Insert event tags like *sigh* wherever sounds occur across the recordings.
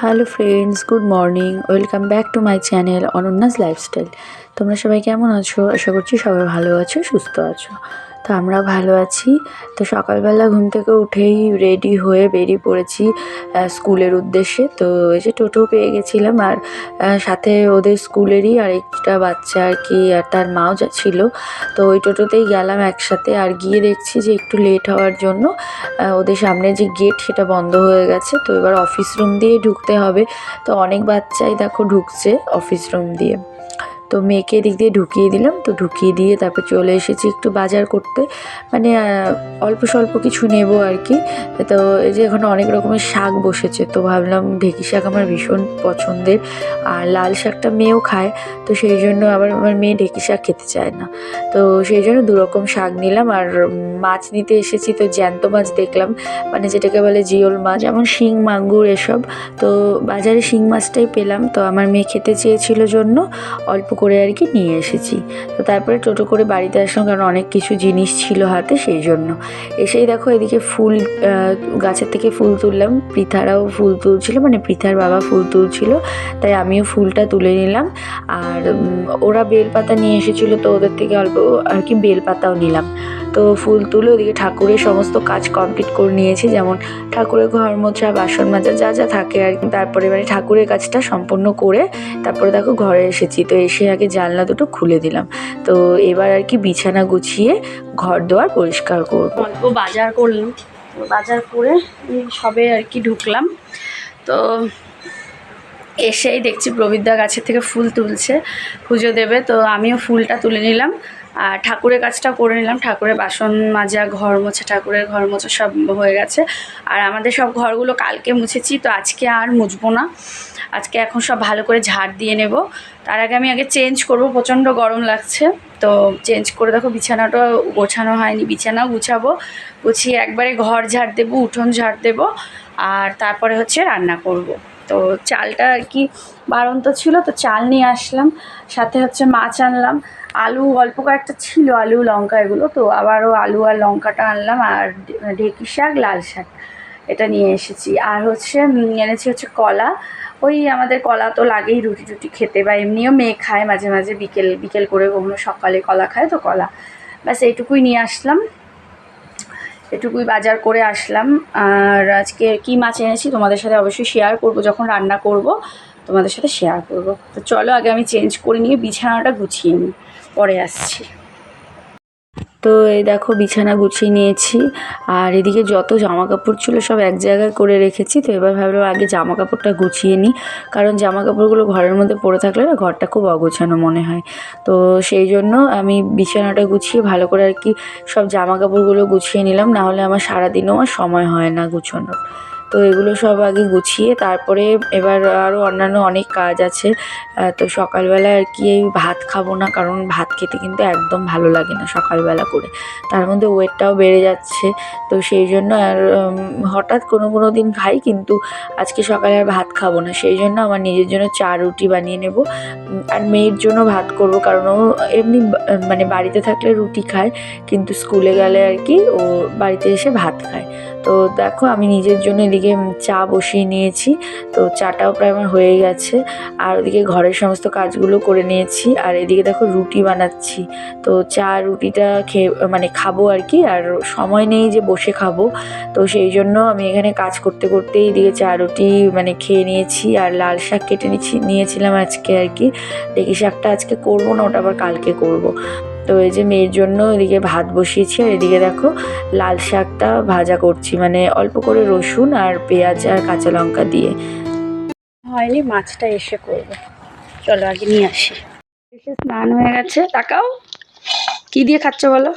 Hello friends, good morning. Welcome back to my channel Ananya's lifestyle. তোমরা সবাই কেমন আছো? আশা করছি সবাই ভালো আছো, সুস্থ আছো। তো আমরা ভালো আছি। তো সকালবেলা ঘুম থেকে উঠেই রেডি হয়ে বেরিয়ে পড়েছি স্কুলের উদ্দেশ্যে। তো এই যে টোটো পেয়ে গেছিলাম আর সাথে ওদের স্কুলেরই আর একটা বাচ্চা আর কি, আর তার মাও যা ছিল। তো ওই টোটোতেই গেলাম একসাথে আর গিয়ে দেখছি যে একটু লেট হওয়ার জন্য ওদের সামনে যে গেট সেটা বন্ধ হয়ে গেছে। তো এবার অফিস রুম দিয়ে ঢুকতে হবে। তো অনেক বাচ্চাই দেখো ঢুকছে অফিস রুম দিয়ে। তো মেয়েকে এদিক দিয়ে ঢুকিয়ে দিলাম। তো ঢুকিয়ে দিয়ে তারপর চলে এসেছি একটু বাজার করতে। মানে অল্প স্বল্প কিছু নেব আর কি। তো এই যে এখানে অনেক রকমের শাক বসেছে। তো ভাবলাম ঢেঁকি শাক আমার ভীষণ পছন্দের। আর লাল শাকটা মেয়েও খায়। তো সেই জন্য আবার আমার মেয়ে ঢেঁকি শাক খেতে চায় না। তো সেই জন্য দু রকম শাক নিলাম। আর মাছ নিতে এসেছি। তো জ্যান্ত মাছ দেখলাম। মানে যেটাকে বলে জিওল মাছ, যেমন শিং, মাগুর এসব। তো বাজারে শিং মাছটাই পেলাম। তো আমার মেয়ে খেতে চেয়েছিল জন্য। অল্প করে আর কি নিয়ে এসেছি। তো তারপরে টোটো করে বাড়িতে আসলাম কারণ অনেক কিছু জিনিস ছিল হাতে সেই জন্য। এসেই দেখো এদিকে ফুল গাছের থেকে ফুল তুললাম। পৃথারাও ফুল তুলছিল মানে পৃথার বাবা ফুল তুলছিল। তাই আমিও ফুলটা তুলে নিলাম। আর ওরা বেলপাতা নিয়ে এসেছিল, তো ওদের থেকে অল্প আর কি বেলপাতাও নিলাম। তো ফুল তুলে ওদিকে ঠাকুরের সমস্ত কাজ কমপ্লিট করে নিয়েছি। যেমন ঠাকুরের ঘর মোছা, বাসন মাজা, যা যা থাকে আর তারপরে মানে ঠাকুরের কাজটা সম্পূর্ণ করে তারপরে দেখো ঘরে এসেছি। তো এসে আগে জানলা দুটো খুলে দিলাম। তো এবার আর কি বিছানা গুছিয়ে ঘর দোয়ার পরিষ্কার করব। বাজার করলাম। বাজার করে সবে আর কি ঢুকলাম। তো এসেই দেখছি প্রবিদ্যা গাছের থেকে ফুল তুলছে, পুজো দেবে। তো আমিও ফুলটা তুলে নিলাম। আর ঠাকুরের কাজটা করে নিলাম। ঠাকুরের বাসন মাজা, ঘর মোছা, ঠাকুরের ঘর মোছা সব হয়ে গেছে। আর আমাদের সব ঘরগুলো কালকে মুছেছি, তো আজকে আর মুছবো না। আজকে এখন সব ভালো করে ঝাড় দিয়ে নেব। তার আগে আমি আগে চেঞ্জ করব, প্রচণ্ড গরম লাগছে। তো চেঞ্জ করে দেখো, বিছানাটা গোছানো হয়নি, বিছানাও গুছাবো। গুছিয়ে একবারে ঘর ঝাড় দেবো, উঠোন ঝাড় দেবো। আর তারপরে হচ্ছে রান্না করব। তো চালটা আর কি বাড়ন্ত ছিল, তো চাল নিয়ে আসলাম। সাথে হচ্ছে মাছ আনলাম। আলু, অল্প কয়েকটা ছিল আলু, লঙ্কা এগুলো তো। আবারও আলু আর লঙ্কাটা আনলাম আর ঢেঁকি শাক, লাল শাক এটা নিয়ে এসেছি। আর হচ্ছে এনেছি হচ্ছে কলা। ওই আমাদের কলা তো লাগেই রুটি টুটি খেতে বা এমনিও মেয়ে খায় মাঝে মাঝে, বিকেল বিকেল করে কখনো সকালে কলা খায় তো কলা। ব্যাস, এইটুকুই নিয়ে আসলাম। এটুকুই বাজার করে আসলাম। আর আজকে কি মাছ এনেছি তোমাদের সাথে অবশ্যই শেয়ার করব। যখন রান্না করব, তোমাদের সাথে শেয়ার করব। তো চলো, আগে আমি চেঞ্জ করে নিয়ে বিছানাটা গুছিয়ে নিই। পরে আসছি। তো এই দেখো বিছানা গুছিয়ে নিয়েছি, আর এদিকে যত জামা কাপড় ছিল সব এক জায়গায় করে রেখেছি, তো এবার ভাবলাম আগে জামা কাপড়টা গুছিয়ে নিই, কারণ জামা কাপড়গুলো ঘরের মধ্যে পড়ে থাকলে না ঘরটা খুব অগোছানো মনে হয়। তো সেই জন্য আমি বিছানাটা গুছিয়ে ভালো করে আর কি সব জামা কাপড়গুলো গুছিয়ে নিলাম, না হলে আমার সারাদিনও আমার সময় হয় না গুছোনোর। তো এগুলো সব আগে গুছিয়ে তারপরে এবার আরও অন্যান্য অনেক কাজ আছে। তো সকালবেলা আর কি এই ভাত খাব না, কারণ ভাত খেতে কিন্তু একদম ভালো লাগে না সকালবেলা করে। তার মধ্যে ওয়েটটাও বেড়ে যাচ্ছে, তো সেই জন্য আর হঠাৎ কোনো কোনো দিন খাই কিন্তু আজকে সকালে আর ভাত খাব না। সেই জন্য আমার নিজের জন্য চা রুটি বানিয়ে নেব। আর মেয়ের জন্য ভাত করব, কারণ ও এমনি মানে বাড়িতে থাকলে রুটি খায়, কিন্তু স্কুলে গেলে আর কি ও বাড়িতে এসে ভাত খায়। তো দেখো আমি নিজের জন্য এদিকে চা বসিয়ে নিয়েছি। তো চাটাও প্রায় আমার হয়ে গেছে। আর ওদিকে ঘরের সমস্ত কাজগুলো করে নিয়েছি। আর এদিকে দেখো রুটি বানাচ্ছি। তো চা, রুটিটা খেয়ে মানে খাব আর কি। আর সময় নেই যে বসে খাব। তো সেই জন্য আমি এখানে কাজ করতে করতে এদিকে চা, রুটি মানে খেয়ে নিয়েছি। আর লাল শাক কেটে নিয়েছি নিয়েছিলাম আজকে আর কি। ঢেঁকি শাকটা আজকে করব না, ওটা আবার কালকে করব। তো এই যে মেয়ের জন্য এদিকে ভাত বসিয়েছি, আর এদিকে দেখো লাল শাকটা ভাজা করছি মানে অল্প করে রসুন আর পেঁয়াজ আর কাঁচা লঙ্কা দিয়ে। হয়নি, মাছটা এসে করব। চলো আগে নিয়ে আসি। এসে স্নান হয়ে গেছে। তাকাও, কি দিয়ে খাচ্ছ বলো?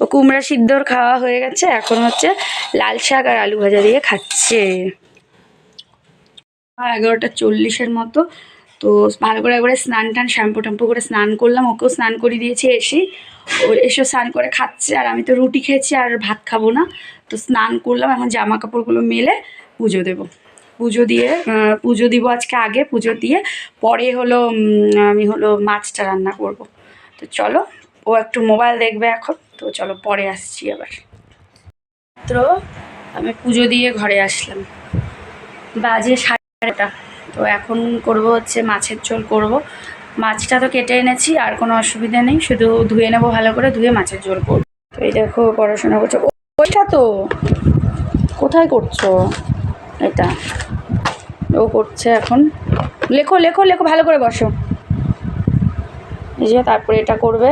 ও কুমড়া সিদ্ধর খাওয়া হয়ে গেছে, এখন হচ্ছে লাল শাক আর আলু ভাজা দিয়ে খাচ্ছে। এগারোটা চল্লিশের মতো তো ভালো করে একবারে স্নান টান, শ্যাম্পু ট্যাম্পু করে স্নান করলাম। ওকেও স্নান করে দিয়েছি, এসে ও এসে স্নান করে খাচ্ছে। আর আমি তো রুটি খেয়েছি আর ভাত খাব না। তো স্নান করলাম, এখন জামা কাপড়গুলো মেলে পুজো দেবো। পুজো দিয়ে পুজো দিব আজকে আগে, পুজো দিয়ে পরে হলো আমি হলো মাছটা রান্না করব। তো চলো, ও একটু মোবাইল দেখবে এখন। তো চলো, পরে আসছি আবার। মাত্র আমি পুজো দিয়ে ঘরে আসলাম। বাজে সাড়েটা তো এখন করব হচ্ছে মাছের ঝোল করব। মাছটা তো কেটে এনেছি, আর কোনো অসুবিধা নেই, শুধু ধুয়ে নেব ভালো করে, ধুয়ে মাছের ঝোল করব। তো এই দেখো পড়াশোনা করছে। ওইটা তো? কোথায় করছ? এটা। ও করছে এখন। লেখো লেখো লেখো, ভালো করে বসো। যে তারপরে এটা করবে।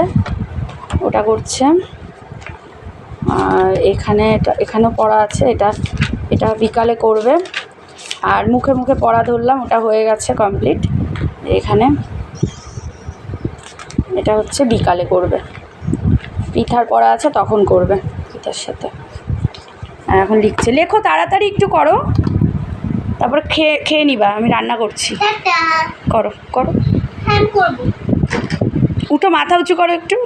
ওটা করছে। আর এখানে এটা, এখানেও পড়া আছে, এটা এটা বিকালে করবে। আর মুখে মুখে পড়া ধরলাম ওটা হয়ে গেছে কমপ্লিট এখানে এটা হচ্ছে বিকালে করবে। পিঠার পড়া আছে তখন করবে পিঠার সাথে। আর এখন লিখছে লেখো তাড়াতাড়ি একটু করো। তারপর খেয়ে খেয়ে নিবা আমি রান্না করছি। করো করো। হ্যাঁ উঠো মাথা উঁচু করো একটু।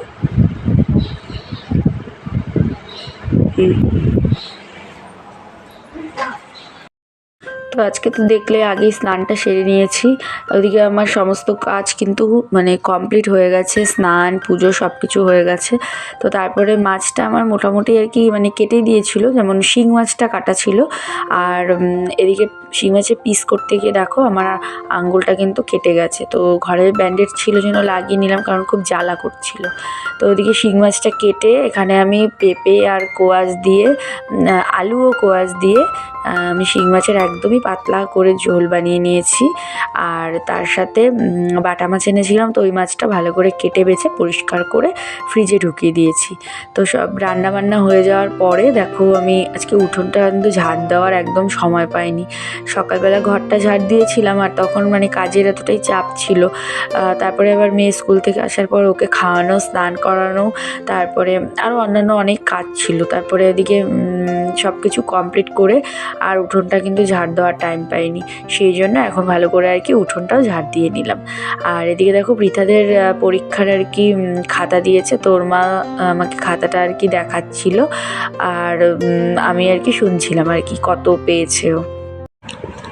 হুম। তো আজকে তো দেখলে আগেই স্নানটা সেরে নিয়েছি। ওদিকে আমার সমস্ত কাজ কিন্তু মানে কমপ্লিট হয়ে গেছে, স্নান, পুজো সব কিছু হয়ে গেছে। তো তারপরে মাছটা আমার মোটামুটি আর কি মানে কেটে দিয়েছিল, যেমন শিং মাছটা কাটা ছিল। আর এদিকে শিং মাছের পিস করতে গিয়ে দেখো আমার আঙ্গুলটা কিন্তু কেটে গেছে। তো ঘরে ব্যান্ডেড ছিল জন্য লাগিয়ে নিলাম কারণ খুব জ্বালা করছিল। তো ওদিকে শিং মাছটা কেটে এখানে আমি পেঁপে আর কোয়াশ দিয়ে আলু ও কোয়াশ দিয়ে আমি শিং মাছের একদমই পাতলা করে ঝোল বানিয়ে নিয়েছি। আর তার সাথে বাটা মাছ এনেছিলাম, তো ওই মাছটা ভালো করে কেটে বেছে পরিষ্কার করে ফ্রিজে ঢুকিয়ে দিয়েছি। তো সব রান্না বান্না হয়ে যাওয়ার পরে, দেখো আমি আজকে উঠোনটা কিন্তু ঝাড় দেওয়ার একদম সময় পাইনি। সকালবেলা ঘরটা ঝাড় দিয়েছিলাম, আর তখন মানে কাজের এতটাই চাপ ছিল। তারপরে আবার মেয়ে স্কুল থেকে আসার পর ওকে খাওয়ানো, স্নান করানো, তারপরে আরও অন্যান্য অনেক কাজ ছিল। তারপরে ওদিকে সব কিছু কমপ্লিট করে আর উঠোনটা কিন্তু ঝাড় দেওয়ার টাইম পাইনি। সেই জন্য এখন ভালো করে আর কি উঠোনটাও ঝাড় দিয়ে নিলাম। আর এদিকে দেখো পৃথাদের পরীক্ষার আর কি খাতা দিয়েছে। তোর মা আমাকে খাতাটা আর কি দেখাচ্ছিল। আর আমি আর কি শুনছিলাম আর কি কত পেয়েছে ও।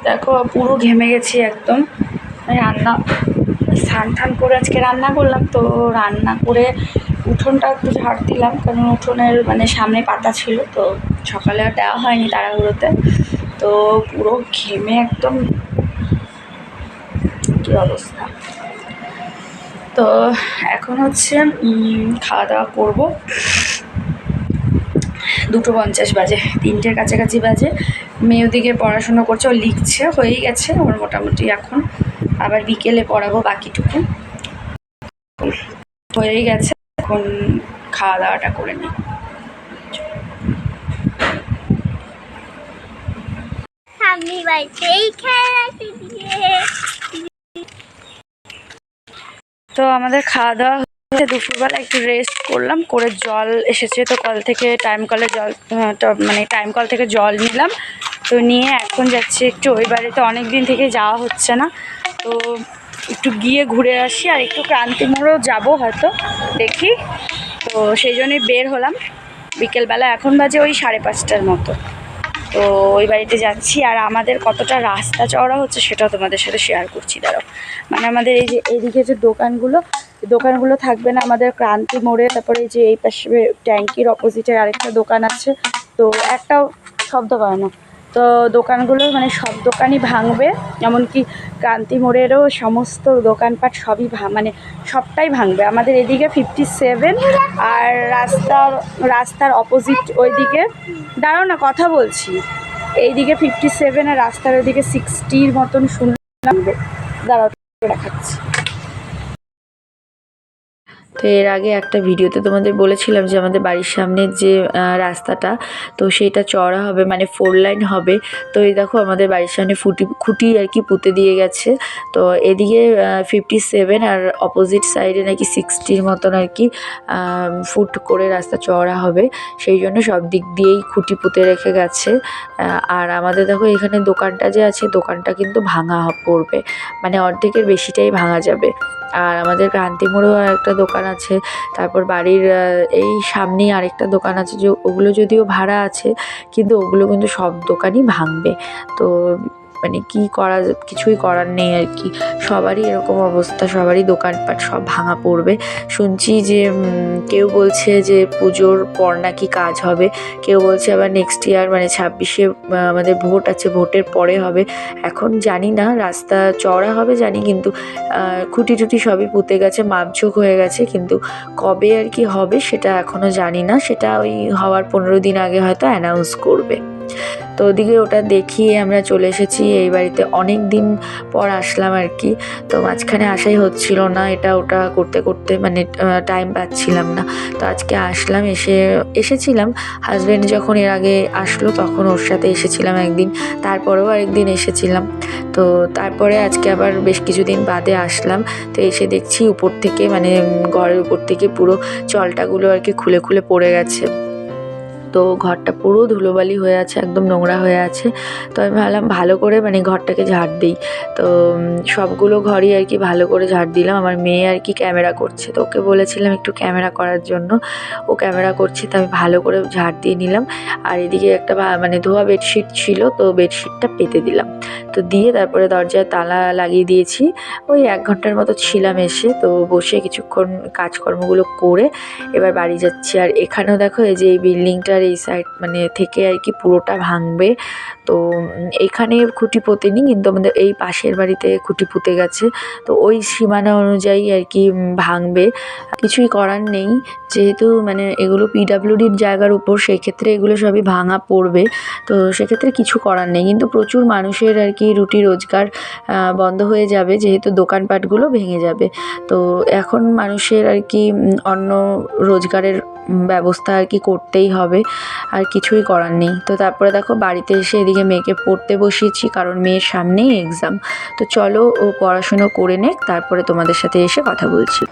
দেখো পুরো ঘেমে গেছি একদম। রান্না স্নান টান করে আজকে রান্না করলাম, তো রান্না করে উঠোনটা একটু ঝাড় দিলাম, কারণ উঠোনের মানে সামনে পাতা ছিল, তো সকালে আর দেওয়া হয়নি তাড়াহুড়োতে। তো পুরো ঘেমে একদম কী অবস্থা। তো এখন হচ্ছে খাওয়া দাওয়া করব। দুটো পঞ্চাশ বাজে, তিনটের কাছাকাছি বাজে। মেয়ে ওদিকে পড়াশুনো করছে, ও লিখছে, হয়েই গেছে, ওর মোটামুটি এখন। আবার বিকেলে পড়াবো বাকিটুকু। হয়েই গেছে এখন খাওয়া দাওয়াটা করে নিই। আমি বাড়িতেই তো আমাদের খাওয়া দাওয়া হচ্ছে দুপুরবেলা একটু রেস্ট করলাম করে জল এসেছে তো কল থেকে টাইম কলে জল মানে টাইম কল থেকে জল নিলাম। তো নিয়ে এখন যাচ্ছি একটু ওই বাড়িতে অনেক দিন থেকে যাওয়া হচ্ছে না। তো একটু গিয়ে ঘুরে আসি আর একটু ক্রান্তি মোড়ও যাব হয়তো, দেখি। তো সেই জন্যই বের হলাম। বিকেলবেলা এখন বাজে ওই সাড়ে পাঁচটার মতো। তো ওই বাড়িতে যাচ্ছি আর আমাদের কতটা রাস্তা চওড়া হচ্ছে সেটাও তোমাদের সাথে শেয়ার করছি, দাঁড়াও। মানে আমাদের এই যে এইদিকে যে দোকানগুলো দোকানগুলো থাকবে না আমাদের ক্রান্তি মোড়ে, তারপরে এই যে এই পাশে ট্যাঙ্কির অপোজিটে আরেকটা দোকান আছে। তো একটাও শব্দ করে না। তো দোকানগুলো মানে সব দোকানই ভাঙবে, এমনকি ক্রান্তি মোড়েরও সমস্ত দোকানপাট সবই মানে সবটাই ভাঙবে। আমাদের এদিকে ফিফটি সেভেন আর রাস্তার রাস্তার অপোজিট ওইদিকে, দাঁড়াও না, কথা বলছি। এইদিকে ফিফটি সেভেন আর রাস্তার ওইদিকে সিক্সটির মতন শুনলাম। দাঁড়াও, দেখাচ্ছি। তো এর আগে একটা ভিডিওতে তোমাদের বলেছিলাম যে আমাদের বাড়ির সামনের যে রাস্তাটা, তো সেটা চড়া হবে মানে ফোর লাইন হবে। তো এই দেখো আমাদের বাড়ির সামনে ফুটি, খুঁটি আর কি পুঁতে দিয়ে গেছে। তো এদিকে ফিফটি সেভেন আর অপোজিট সাইডে নাকি সিক্সটির মতন আর কি ফুট করে রাস্তা চওড়া হবে। সেই জন্য সব দিক দিয়েই খুঁটি পুঁতে রেখে গেছে। আর আমাদের দেখো এখানে দোকানটা যে আছে, দোকানটা কিন্তু ভাঙা পড়বে। মানে অর্ধেকের বেশিটাই ভাঙা যাবে। আর আমাদের ক্রান্তি মোড়েও একটা দোকান আছে। তারপর বাড়ির এই সামনেই আরেকটা দোকান আছে যে ওগুলো যদিও ভাড়া আছে, কিন্তু ওগুলো কিন্তু সব দোকানই ভাঙবে। তো মানে কি করা কিছুই করার নেই আর কি। সবারই এরকম অবস্থা, সবারই দোকানপাট সব ভাঙা পড়বে। শুনছি যে কেউ বলছে যে পুজোর পর নাকি কাজ হবে। কেউ বলছে আবার নেক্সট ইয়ার মানে ছাব্বিশে আমাদের ভোট আছে, ভোটের পরে হবে। এখন জানি না, রাস্তা চওড়া হবে জানি, কিন্তু খুঁটি টুটি সবই পুঁতে গেছে, মাপঝোক হয়ে গেছে, কিন্তু কবে আর কি হবে সেটা এখনও জানি না। সেটা ওই হওয়ার পনেরো দিন আগে হয়তো অ্যানাউন্স করবে। তো ওদিকে ওটা দেখিয়ে আমরা চলে এসেছি। এই বাড়িতে অনেক দিন পর আসলাম আর কি। তো মাঝখানে আসাই হচ্ছিল না, এটা ওটা করতে করতে মানে টাইম পাচ্ছিলাম না। তো আজকে আসলাম, এসে, এসেছিলাম। হাজব্যান্ড যখন এর আগে আসলো, তখন ওর সাথে এসেছিলাম একদিন। তারপরেও আরেকদিন এসেছিলাম। তো তারপরে আজকে আবার বেশ কিছুদিন বাদে আসলাম। তো এসে দেখছি উপর থেকে মানে ঘরের উপর থেকে পুরো চলটাগুলো আর কি খুলে খুলে পড়ে গেছে। তো ঘরটা পুরো ধুলোবালি হয়ে আছে, একদম নোংরা হয়ে আছে। তো আমি ভাবলাম ভালো করে মানে ঘরটাকে ঝাড় দিই। তো সবগুলো ঘরই আর কি ভালো করে ঝাড় দিলাম। আমার মেয়ে আর কি ক্যামেরা করছে, তো ওকে বলেছিলাম একটু ক্যামেরা করার জন্য। ও ক্যামেরা করছে, তো আমি ভালো করে ঝাড় দিয়ে নিলাম। আর এদিকে একটা মানে ধোয়া বেডশিট ছিল, তো বেডশিটটা পেতে দিলাম। তো দিয়ে তারপরে দরজায় তালা লাগিয়ে দিয়েছি। ওই এক ঘণ্টার মতো ছিলাম এসে, তো বসে কিছুক্ষণ কাজকর্মগুলো করে এবার বাড়ি যাচ্ছি। আর এখানেও দেখো, এই যে এই বিল্ডিংটার এই সাইড মানে থেকে আর কি পুরোটা ভাঙবে। তো, এখানে খুঁটি পোতেনি কিন্তু আমাদের এই পাশের বাড়িতে খুঁটি পুঁতে গেছে। তো ওই সীমানা অনুযায়ী আর কি ভাঙবে। কিছুই করার নেই। যেহেতু মানে এগুলো পিডাব্লিউডির জায়গার উপর, সেক্ষেত্রে এগুলো সবই ভাঙা পড়বে। তো সেক্ষেত্রে কিছু করার নেই। কিন্তু প্রচুর মানুষের আর কি রুটি রোজগার বন্ধ হয়ে যাবে, যেহেতু দোকানপাটগুলো ভেঙে যাবে। তো এখন মানুষের আর কি অন্য রোজগারের ব্যবস্থা আর কি করতেই হবে। আর কিছুই করার নেই। তো তারপরে দেখো বাড়িতে এসে এদিকে মেয়েকে পড়তে বসিয়েছি, কারণ মেয়ের সামনেই এক্সাম তো চলো ও পড়াশুনো করে নে তারপরে তোমাদের সাথে এসে কথা বলছি।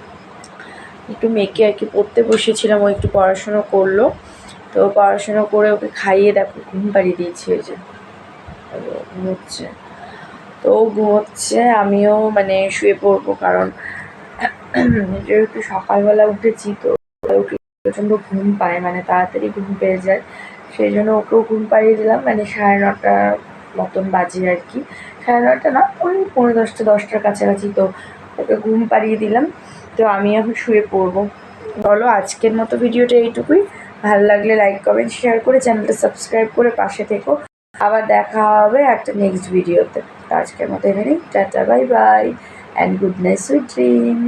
একটু মেয়েকে আর কি পড়তে বসিয়েছিলাম, ও একটু পড়াশুনো করল। তো পড়াশুনো করে ওকে খাইয়ে দেখো, ঘুম পাড়িয়ে দিয়েছি ওই যে। ঘুমোচ্ছে। তো ঘুমোচ্ছে, আমিও মানে শুয়ে পড়ব, কারণ *clears throat* যেহেতু সকালবেলা উঠেছি, তো উঠে প্রচণ্ড ঘুম পায় মানে তাড়াতাড়ি ঘুম পেয়ে যায়। সেই জন্য ওকেও ঘুম পাড়িয়ে দিলাম মানে সাড়ে নটা মতন বাজে আর কি। সাড়ে নটা না, ওই পনেরো দশটা, দশটার কাছাকাছি তো ওকে ঘুম পাড়িয়ে দিলাম। তো আমি এখন শুয়ে পড়ব। বলো, আজকের মতো ভিডিওটা এইটুকুই। ভালো লাগলে লাইক কমেন্ট শেয়ার করে চ্যানেলটা সাবস্ক্রাইব করে পাশে থেকো। আবার দেখা হবে একটা নেক্সট ভিডিওতে তো আজকের মতো এখানেই। Tata bye bye and good night sweet dream